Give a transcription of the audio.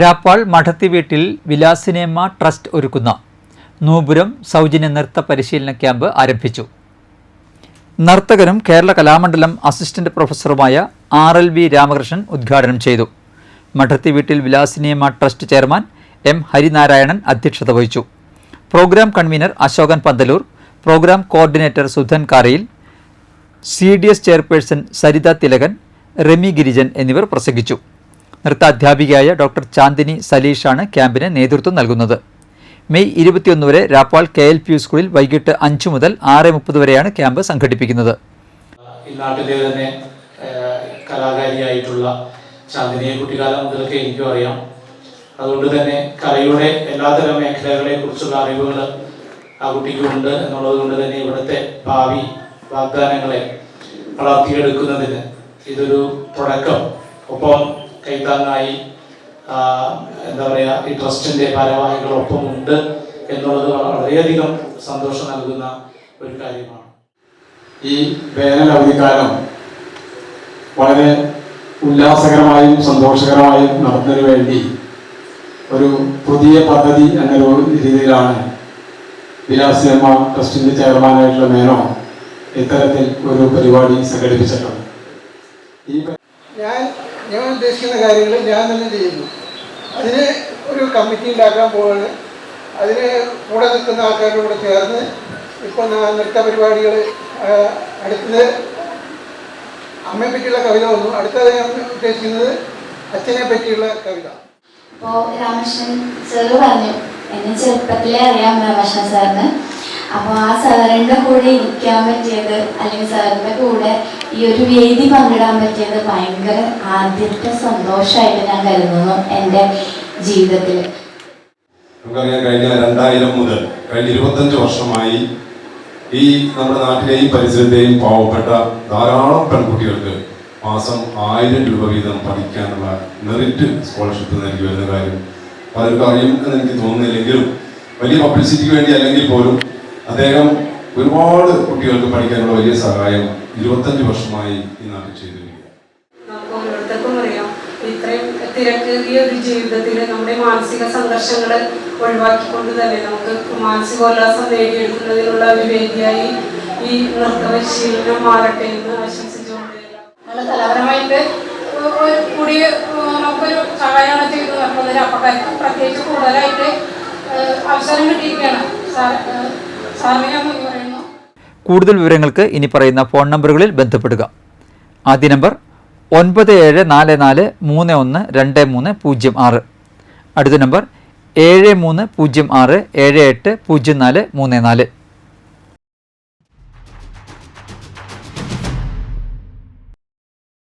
രാപ്പാൾ മഠത്തി വീട്ടിൽ വിലാസിനേമ്മ ട്രസ്റ്റ് ഒരുക്കുന്ന നൂപുരം സൗജന്യ നൃത്ത പരിശീലന ക്യാമ്പ് ആരംഭിച്ചു. നർത്തകനും കേരള കലാമണ്ഡലം അസിസ്റ്റന്റ് പ്രൊഫസറുമായ ആർ എൽ വി രാമകൃഷ്ണൻ ഉദ്ഘാടനം ചെയ്തു. മഠത്തി വീട്ടിൽ വിലാസിനിയമ്മ ട്രസ്റ്റ് ചെയർമാൻ എം ഹരിനാരായണൻ അധ്യക്ഷത വഹിച്ചു. Programme convener Ashokan Panthaloor programme coordinator Sudhan Karayil C D S chairperson Saritha Thilakan Remi Girijan എന്നിവർ പ്രസംഗിച്ചു. നൃത്താധ്യാപികയായ ഡോക്ടർ ചാന്ദിനി സലീഷാണ് ക്യാമ്പിന് നേതൃത്വം നൽകുന്നത്. മെയ് ഇരുപത്തിയൊന്ന് വരെ Rappal K L P U സ്കൂളിൽ വൈകിട്ട് അഞ്ച് മുതൽ ആറ് മുപ്പത് വരെയാണ് ക്യാമ്പ് സംഘടിപ്പിക്കുന്നത്. നാട്ടിലെ തന്നെ കലാകാരിയായിട്ടുള്ള ചാന്ദിനിയെ കുട്ടിക്കാലം മുതലൊക്കെ എനിക്കും അറിയാം. അതുകൊണ്ട് തന്നെ കലയുടെ എല്ലാതരം മേഖലകളെ കുറിച്ചുള്ള അറിവുകൾ ആ കുട്ടിക്കുണ്ട് എന്നുള്ളത് കൊണ്ട് തന്നെ ഇവിടുത്തെ ഭാവി വാഗ്ദാനങ്ങളെ വളർത്തിയെടുക്കുന്നതിന് ഇതൊരു തുടക്കം. ഒപ്പം കൈത്താങ്ങായി ആ, എന്താ പറയുക ഈ ട്രസ്റ്റിന്റെ ഭാരവാഹികളൊപ്പം ഉണ്ട് എന്നുള്ളത് വളരെയധികം സന്തോഷം നൽകുന്ന ഒരു കാര്യമാണ്. ഈ വേനൽ അവധിക്കാലം വളരെ ഉല്ലാസകരമായും സന്തോഷകരമായും നടത്തുന്നതിന് വേണ്ടി ഒരു പുതിയ പദ്ധതി എന്ന രീതിയിലാണ് വിലാസി അമ്മ ട്രസ്റ്റിന്റെ ചെയർമാനായിട്ടുള്ള മേനോ ഇത്തരത്തിൽ ഒരു പരിപാടി സംഘടിപ്പിച്ചിട്ടുണ്ട് ഈ ഞാൻ ഞാൻ ഉദ്ദേശിക്കുന്ന കാര്യങ്ങൾ ഞാൻ തന്നെ ചെയ്യുന്നു. അതിന് ഒരു കമ്മിറ്റി ഉണ്ടാക്കാൻ പോവാണ്. അതിന് കൂടെ നിൽക്കുന്ന ആൾക്കാരുടെ കൂടെ ചേർന്ന് ഇപ്പോൾ നൃത്ത പരിപാടികൾ അടുത്തത് അമ്മയെ പറ്റിയുള്ള കവിത വന്നു. അടുത്തത് ഞാൻ ഉദ്ദേശിക്കുന്നത് അച്ഛനെ പറ്റിയുള്ള കവിത. അപ്പോൾ രാമകൃഷ്ണൻ സാറ് പറഞ്ഞു എന്നെ ചെറുപ്പത്തിലേ അറിയാം രാമകൃഷ്ണൻ സാറിന്. അപ്പോൾ ആ സാറിന്റെ കൂടെ ഇരിക്കാൻ പറ്റിയത് അല്ലെങ്കിൽ സാറിന്റെ കൂടെ ഈ ഒരു വേദി പങ്കിടാൻ പറ്റിയത് ഭയങ്കര ആദ്യത്തെ സന്തോഷമായിട്ട് ഞാൻ കരുതുന്നു എന്റെ ജീവിതത്തിൽ. നമുക്കറിയാം കഴിഞ്ഞ രണ്ടായിരം മുതൽ കഴിഞ്ഞ ഇരുപത്തഞ്ച് വർഷമായി ഈ നമ്മുടെ നാട്ടിലെയും പരിസരത്തെയും പാവപ്പെട്ട ധാരാളം പെൺകുട്ടികൾക്ക് മാസം ആയിരം രൂപ വീതം പഠിക്കാനുള്ള മെറിറ്റ് സ്കോളർഷിപ്പ് നൽകി വരുന്ന കാര്യം പലർക്കും അറിയും എന്ന് എനിക്ക് തോന്നുന്നില്ലെങ്കിലും വലിയ പബ്ലിസിറ്റിക്ക് വേണ്ടി അല്ലെങ്കിൽ പോലും അദ്ദേഹം ഒരുപാട് കുട്ടികൾക്ക് പഠിക്കാനുള്ള വലിയ സഹായം ഇരുപത്തഞ്ച് വർഷമായി ഈ നാട്ടിൽ ചെയ്തു തിരക്കേറിയ ഒരു ജീവിതത്തിൽ നമ്മുടെ മാനസിക സംഘർഷങ്ങൾ ഒഴിവാക്കിക്കൊണ്ട് തന്നെ നമുക്ക് മാനസികോല്ലാസം നേടിയെടുക്കുന്നതിനുള്ള ഒരു വേദിയായി ഈ നൃത്ത പരിശീലനം മാറട്ടെ എന്ന് ആശംസിച്ചുകൊണ്ട് നമ്മൾ കലാപരമായിട്ട് ഒരു കൂടി നമുക്കൊരു സഹായമാണ് ചെയ്തു നടക്കുന്നത് അപ്പക്കാർക്ക് പ്രത്യേകിച്ച് കൂടുതലായിട്ട് അവസരം കിട്ടിയിരിക്കുകയാണ്. സാർ കൂടുതൽ വിവരങ്ങൾക്ക് ഇനി പറയുന്ന ഫോൺ നമ്പറുകളിൽ ബന്ധപ്പെടുക. ആദ്യ നമ്പർ ഒൻപത് ഏഴ് നാല് നാല് മൂന്ന് ഒന്ന് രണ്ട് മൂന്ന് പൂജ്യം ആറ്. അടുത്ത നമ്പർ ഏഴ് മൂന്ന് പൂജ്യം ആറ് ഏഴ് എട്ട് പൂജ്യം നാല് മൂന്ന് നാല്.